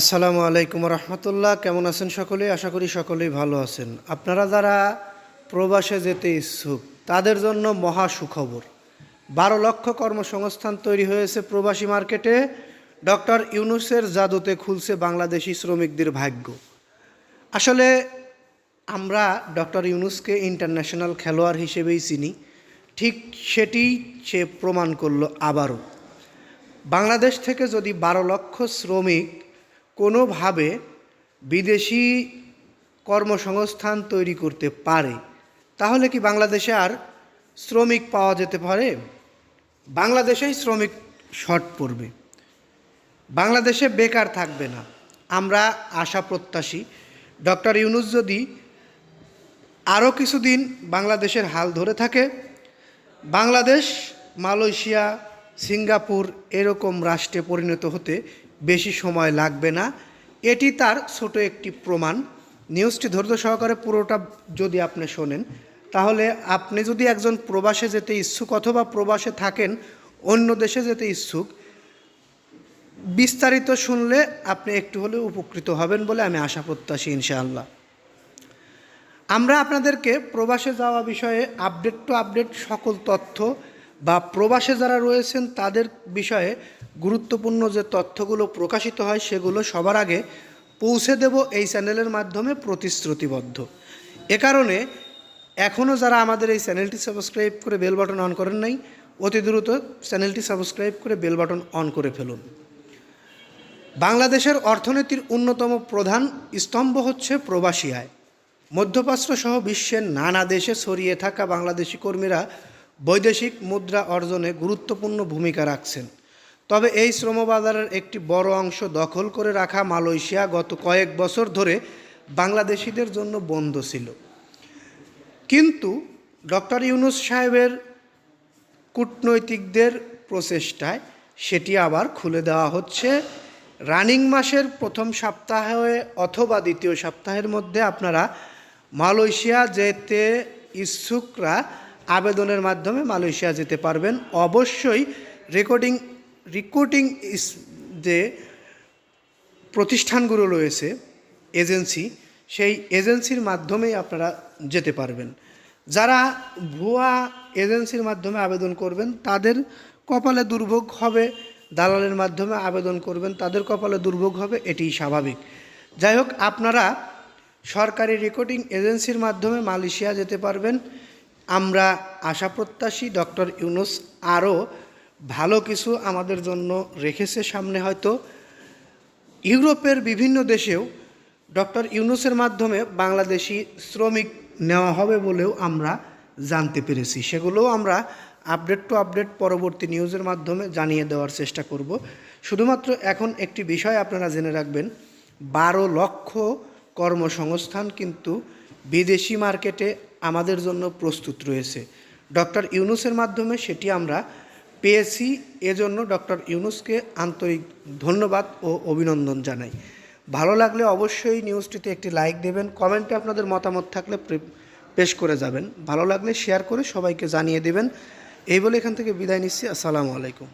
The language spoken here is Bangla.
আসসালামু আলাইকুম রহমতুল্লাহ। কেমন আছেন সকলে? আশা করি সকলেই ভালো আছেন। আপনারা যারা প্রবাসে যেতে ইচ্ছুক, তাদের জন্য মহা সুখবর। বারো লক্ষ কর্মসংস্থান তৈরি হয়েছে প্রবাসী মার্কেটে। ডক্টর ইউনুসের জাদুতে খুলছে বাংলাদেশি শ্রমিকদের ভাগ্য। আসলে আমরা ডক্টর ইউনুসকে ইন্টারন্যাশনাল খেলোয়াড় হিসেবেই চিনি। ঠিক সেটি সে প্রমাণ করল আবারও। বাংলাদেশ থেকে যদি বারো লক্ষ শ্রমিক কোনোভাবে বিদেশি কর্মসংস্থান তৈরি করতে পারে, তাহলে কি বাংলাদেশে আর শ্রমিক পাওয়া যেতে পারে? বাংলাদেশেই শ্রমিক শর্ট পড়বে। বাংলাদেশে বেকার থাকবে না। আমরা আশা প্রত্যাশী। ডক্টর ইউনুস যদি আরও কিছুদিন বাংলাদেশের হাল ধরে থাকে, বাংলাদেশ, মালয়েশিয়া, সিঙ্গাপুর এরকম রাষ্ট্রে পরিণত হতে বেশি সময় লাগবে না। এটি তার ছোট একটি প্রমাণ। নিউজটি ধৈর্য সহকারে পুরোটা যদি আপনি শোনেন, তাহলে আপনি যদি একজন প্রবাসে যেতে ইচ্ছুক অথবা প্রবাসে থাকেন, অন্য দেশে যেতে ইচ্ছুক, বিস্তারিত শুনলে আপনি একটু হলেও উপকৃত হবেন বলে আমি আশা প্রত্যাশী, ইনশাআল্লাহ। আমরা আপনাদেরকে প্রবাসে যাওয়া বিষয়ে আপডেট টু আপডেট সকল তথ্য বা প্রবাসে যারা রয়েছেন, তাদের বিষয়ে গুরুত্বপূর্ণ যে তথ্যগুলো প্রকাশিত হয়, সেগুলো সবার আগে পৌঁছে দেব এই চ্যানেলের মাধ্যমে প্রতিশ্রুতিবদ্ধ। এ কারণে এখনও যারা আমাদের এই চ্যানেলটি সাবস্ক্রাইব করে বেল বাটন অন করেন নাই, অতি দ্রুত চ্যানেলটি সাবস্ক্রাইব করে বেল বাটন অন করে ফেলুন। বাংলাদেশের অর্থনীতির অন্যতম প্রধান স্তম্ভ হচ্ছে প্রবাসী আয়। মধ্যপ্রাচ্য সহ বিশ্বের নানা দেশে ছড়িয়ে থাকা বাংলাদেশি কর্মীরা বৈদেশিক মুদ্রা অর্জনে গুরুত্বপূর্ণ ভূমিকা রাখছেন। তবে এই শ্রমবাজারের একটি বড় অংশ দখল করে রাখা মালয়েশিয়া গত কয়েক বছর ধরে বাংলাদেশিদের জন্য বন্ধ ছিল। কিন্তু ডক্টর ইউনুস সাহেবের কূটনৈতিকদের প্রচেষ্টায় সেটি আবার খুলে দেওয়া হচ্ছে। রানিং মাসের প্রথম সপ্তাহে অথবা দ্বিতীয় সপ্তাহের মধ্যে আপনারা মালয়েশিয়া যেতে ইচ্ছুকরা আবেদনের মাধ্যমে মালয়েশিয়া যেতে পারবেন। অবশ্যই রেকর্ডিং, রিক্রুটিং যে প্রতিষ্ঠানগুলো রয়েছে, এজেন্সি, সেই এজেন্সির মাধ্যমেই আপনারা যেতে পারবেন। যারা ভুয়া এজেন্সির মাধ্যমে আবেদন করবেন, তাদের কপালে দুর্ভোগ হবে, দালালের মাধ্যমে আবেদন করবেন, তাদের কপালে দুর্ভোগ হবে, এটিই স্বাভাবিক। যাই হোক, আপনারা সরকারি রেকর্ডিং এজেন্সির মাধ্যমে মালয়েশিয়া যেতে পারবেন। আমরা আশা প্রত্যাশী ডক্টর ইউনুস আরও ভালো কিছু আমাদের জন্য রেখেছে সামনে হয়তো। ইউরোপের বিভিন্ন দেশেও ডক্টর ইউনুসের মাধ্যমে বাংলাদেশি শ্রমিক নেওয়া হবে বলেও আমরা জানতে পেরেছি। সেগুলোও আমরা আপডেট টু আপডেট পরবর্তী নিউজের মাধ্যমে জানিয়ে দেওয়ার চেষ্টা করব। শুধুমাত্র এখন একটি বিষয় আপনারা জেনে রাখবেন, বারো লক্ষ কর্মসংস্থান কিন্তু বিদেশি মার্কেটে আমাদের জন্য প্রস্তুত রয়েছে। ডক্টর ইউনুসের মাধ্যমে সেটি আমরা পেয়েছি। এজন্য ডক্টর ইউনুসকে আন্তরিক ধন্যবাদ ও অভিনন্দন জানাই। ভালো লাগলে অবশ্যই নিউজটিতে একটি লাইক দেবেন, কমেন্টে আপনাদের মতামত থাকলে পেশ করে যাবেন। ভালো লাগলে শেয়ার করে সবাইকে জানিয়ে দেবেন। এই বলে এখান থেকে বিদায় নিচ্ছি। আসসালামু আলাইকুম।